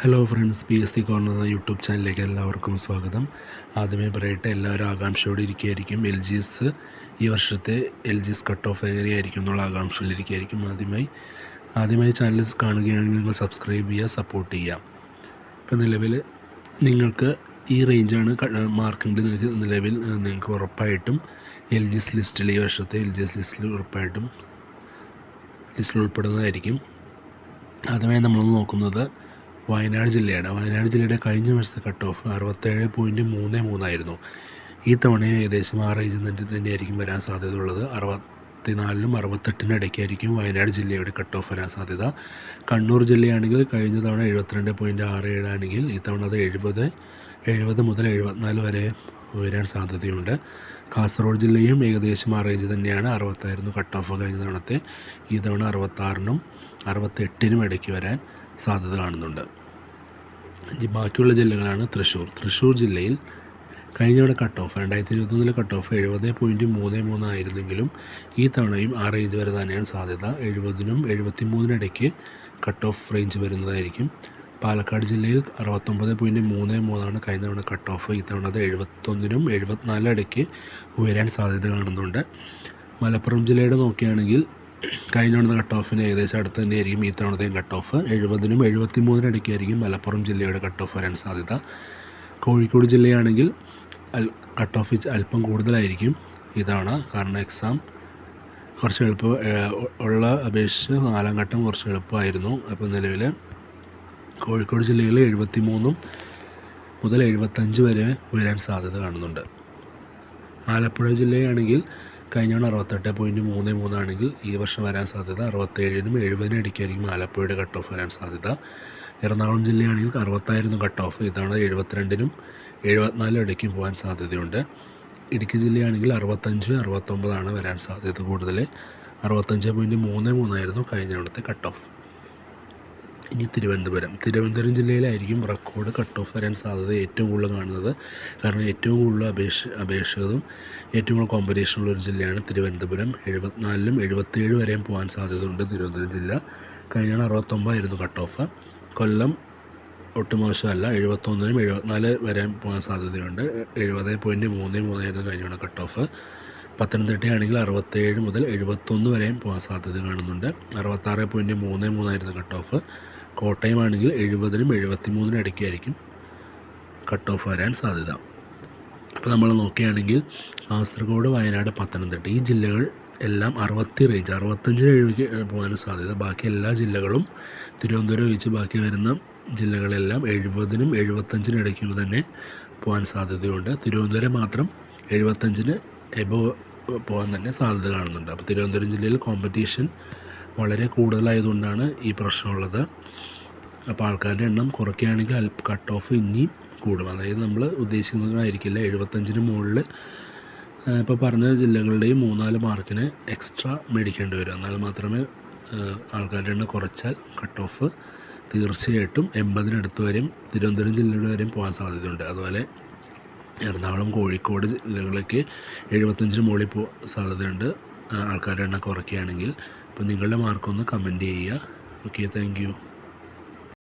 Hello friends P S C corner എന്ന YouTube ചാനലിലേക്ക് എല്ലാവർക്കും സ്വാഗതം. ആദ്യമേ പറയട്ടെ എല്ലാവരും ആകാംക്ഷയോടെ ഇരിക്കുകയായിരിക്കും. എൽ ജി എസ് ഈ വർഷത്തെ L G S cut off എങ്ങനെയായിരിക്കും എന്നുള്ള ആകാംക്ഷയിലിരിക്കുകയായിരിക്കും ആദ്യമായി. ആദ്യമായി ചാനൽ കാണുകയാണെങ്കിൽ നിങ്ങൾ സബ്സ്ക്രൈബ് ചെയ്യുക സപ്പോർട്ട് ചെയ്യുക. ഇപ്പം നിലവിൽ നിങ്ങൾക്ക് ഈ റേഞ്ചാണ് മാർക്കിന്റെ നിങ്ങൾക്ക് നിലവിൽ നിങ്ങൾക്ക് ഉറപ്പായിട്ടും എൽ ജി എസ് ലിസ്റ്റിൽ ഈ വർഷത്തെ എൽ ജി എസ് ലിസ്റ്റിൽ ഉറപ്പായിട്ടും ലിസ്റ്റിൽ ഉൾപ്പെടുന്നതായിരിക്കും. ആദ്യമായി നമ്മൾ നോക്കുന്നത് വയനാട് ജില്ലയാണ് വയനാട് ജില്ലയുടെ കഴിഞ്ഞ വർഷത്തെ കട്ട് ഓഫ് അറുപത്തേഴ് പോയിന്റ് മൂന്ന് മൂന്നായിരുന്നു. ഈ തവണയും ഏകദേശം ആ റേഞ്ചിൽ തന്നെ തന്നെയായിരിക്കും വരാൻ സാധ്യത സാധ്യതയുള്ളത്. അറുപത്തിനാലിനും അറുപത്തെട്ടിനും ഇടയ്ക്കായിരിക്കും വയനാട് ജില്ലയുടെ കട്ട് ഓഫ് വരാൻ സാധ്യത. കണ്ണൂർ ജില്ലയാണെങ്കിൽ കഴിഞ്ഞ തവണ എഴുപത്തിരണ്ട് പോയിന്റ് ആറ് ഏഴാണെങ്കിൽ ഈ തവണ അത് എഴുപത് എഴുപത് മുതൽ എഴുപത്തിനാല് വരെ ഉയരാൻ സാധ്യതയുണ്ട്. കാസർഗോഡ് ജില്ലയും ഏകദേശം ആ റേഞ്ച് തന്നെയാണ്. അറുപത്തായിരുന്നു കട്ട് ഓഫ് കഴിഞ്ഞ തവണത്തെ. ഈ തവണ അറുപത്താറിനും അറുപത്തെട്ടിനും ഇടയ്ക്ക് വരാൻ സാധ്യത കാണുന്നുണ്ട്. ബാക്കിയുള്ള ജില്ലകളാണ് തൃശ്ശൂർ. തൃശ്ശൂർ ജില്ലയിൽ കഴിഞ്ഞ തവണ കട്ട് ഓഫ് രണ്ടായിരത്തി ഇരുപത്തൊന്നിലെ കട്ട് ഓഫ് എഴുപത് പോയിന്റ് മൂന്ന് മൂന്ന് ആയിരുന്നെങ്കിലും ഈ തവണയും ആ റേഞ്ച് വരെ തന്നെയാണ് സാധ്യത. എഴുപതിനും എഴുപത്തി മൂന്നിനിടയ്ക്ക് കട്ട് ഓഫ് റേഞ്ച് വരുന്നതായിരിക്കും. പാലക്കാട് ജില്ലയിൽ അറുപത്തൊമ്പത് പോയിന്റ് മൂന്ന് മൂന്നാണ് കഴിഞ്ഞ തവണ കട്ട് ഓഫ് ഈ തവണ അത് എഴുപത്തൊന്നിനും എഴുപത്തിനാലിനും ഇടയ്ക്ക് ഉയരാൻ സാധ്യത കാണുന്നുണ്ട്. മലപ്പുറം ജില്ലയുടെ നോക്കുകയാണെങ്കിൽ കഴിഞ്ഞ തവണ കട്ട് ഓഫിന് ഏകദേശം അടുത്ത് തന്നെയായിരിക്കും ഈ തവണത്തെയും കട്ട് ഓഫ് എഴുപതിനും എഴുപത്തി മൂന്നിനും ഇടയ്ക്കായിരിക്കും മലപ്പുറം ജില്ലയുടെ കട്ട് ഓഫ് വരാൻ സാധ്യത. കോഴിക്കോട് ജില്ലയാണെങ്കിൽ അൽ കട്ട് ഓഫ് അല്പം കൂടുതലായിരിക്കും ഇതാണ് കാരണം എക്സാം കുറച്ച് എളുപ്പം ഉള്ള അപേക്ഷിച്ച് നാലാം ഘട്ടം കുറച്ച് എളുപ്പമായിരുന്നു. അപ്പോൾ നിലവിൽ കോഴിക്കോട് ജില്ലയിൽ എഴുപത്തി മൂന്നും മുതൽ എഴുപത്തഞ്ച് വരെ ഉയരാൻ സാധ്യത കാണുന്നുണ്ട്. ആലപ്പുഴ ജില്ലയാണെങ്കിൽ കഴിഞ്ഞ തവണ അറുപത്തെട്ട് പോയിന്റ് മൂന്ന് മൂന്നാണെങ്കിൽ ഈ വർഷം വരാൻ സാധ്യത അറുപത്തേഴിനും എഴുപതിനും ഇടയ്ക്കായിരിക്കും ആലപ്പുഴയുടെ കട്ട് ഓഫ് വരാൻ സാധ്യത. എറണാകുളം ജില്ലയാണെങ്കിൽ അറുപത്തായിരുന്നു കട്ട് ഓഫ് ഇതാണ് എഴുപത്തിരണ്ടിനും എഴുപത്തിനാലും ഇടയ്ക്കും പോകാൻ സാധ്യതയുണ്ട്. ഇടുക്കി ജില്ലയാണെങ്കിൽ അറുപത്തഞ്ച് അറുപത്തൊമ്പതാണ് വരാൻ സാധ്യത കൂടുതൽ അറുപത്തഞ്ച് പോയിന്റ് മൂന്ന് മൂന്നായിരുന്നു കഴിഞ്ഞ തവണത്തെ കട്ട് ഓഫ് ഇനി തിരുവനന്തപുരം. തിരുവനന്തപുരം ജില്ലയിലായിരിക്കും റെക്കോർഡ് കട്ട് ഓഫ് വരാൻ സാധ്യത ഏറ്റവും കൂടുതൽ കാണുന്നത്. കാരണം ഏറ്റവും കൂടുതൽ അപേക്ഷ അപേക്ഷകരും ഏറ്റവും കൂടുതൽ കോമ്പറ്റീഷൻ ഉള്ള ഒരു ജില്ലയാണ് തിരുവനന്തപുരം. എഴുപത്തിനാലിലും എഴുപത്തേഴ് വരെയും പോകാൻ സാധ്യതയുണ്ട് തിരുവനന്തപുരം ജില്ല. കഴിഞ്ഞാണ് അറുപത്തൊമ്പതായിരുന്നു കട്ട് ഓഫ് കൊല്ലം ഒട്ടും മോശമല്ല. എഴുപത്തൊന്നിനും എഴുപത്തിനാല് വരെ പോകാൻ സാധ്യതയുണ്ട്. എഴുപത് പോയിന്റ് മൂന്ന് മൂന്നായിരുന്നു കഴിഞ്ഞാണ് കട്ട് ഓഫ് പത്തനംതിട്ടയാണെങ്കിൽ അറുപത്തേഴ് മുതൽ എഴുപത്തൊന്ന് വരെയും പോകാൻ സാധ്യത കാണുന്നുണ്ട്. അറുപത്താറ് പോയിന്റ് മൂന്ന് മൂന്നായിരുന്നു കട്ട് ഓഫ് കോട്ടയം ആണെങ്കിൽ എഴുപതിനും എഴുപത്തി മൂന്നിനും ഇടയ്ക്കായിരിക്കും കട്ട് ഓഫ് വരാൻ സാധ്യത. അപ്പോൾ നമ്മൾ നോക്കുകയാണെങ്കിൽ കാസർഗോഡ് വയനാട് പത്തനംതിട്ട ഈ ജില്ലകൾ എല്ലാം അറുപത്തി റേഞ്ച് അറുപത്തഞ്ചിന് എഴുപതിക്ക് പോകാനും സാധ്യത. ബാക്കി എല്ലാ ജില്ലകളും തിരുവനന്തപുരം ഒഴിച്ച് ബാക്കി വരുന്ന ജില്ലകളെല്ലാം എഴുപതിനും എഴുപത്തഞ്ചിനും ഇടയ്ക്കും തന്നെ പോകാൻ സാധ്യതയുണ്ട്. തിരുവനന്തപുരം മാത്രം എഴുപത്തഞ്ചിന് എബോ പോകാൻ തന്നെ സാധ്യത കാണുന്നുണ്ട്. അപ്പോൾ തിരുവനന്തപുരം ജില്ലയിൽ കോമ്പറ്റീഷൻ വളരെ കൂടുതലായതുകൊണ്ടാണ് ഈ പ്രശ്നമുള്ളത്. അപ്പോൾ ആൾക്കാരുടെ എണ്ണം കുറയ്ക്കുകയാണെങ്കിൽ അല്പ കട്ട് ഓഫ് ഇനിയും കൂടും. അതായത് നമ്മൾ ഉദ്ദേശിക്കുന്നതായിരിക്കില്ല എഴുപത്തഞ്ചിന് മുകളിൽ ഇപ്പോൾ പറഞ്ഞ ജില്ലകളുടെയും മൂന്നാൽ മാർക്കിന് എക്സ്ട്രാ മേടിക്കേണ്ടി വരും. എന്നാൽ മാത്രമേ ആൾക്കാരുടെ എണ്ണം കുറച്ചാൽ കട്ട് ഓഫ് തീർച്ചയായിട്ടും എൺപതിനടുത്ത് വരെയും തിരുവനന്തപുരം ജില്ലയുടെ വരെയും പോകാൻ സാധ്യതയുണ്ട്. അതുപോലെ എറണാകുളം കോഴിക്കോട് ജില്ലകളിലേക്ക് എഴുപത്തഞ്ചിന് മുകളിൽ പോ സാധ്യതയുണ്ട്. ആൾക്കാരുടെ എണ്ണം കുറയ്ക്കുകയാണെങ്കിൽ. അപ്പോൾ നിങ്ങളുടെ മാർക്കൊന്ന് കമന്റ് ചെയ്യുക. Okay thank you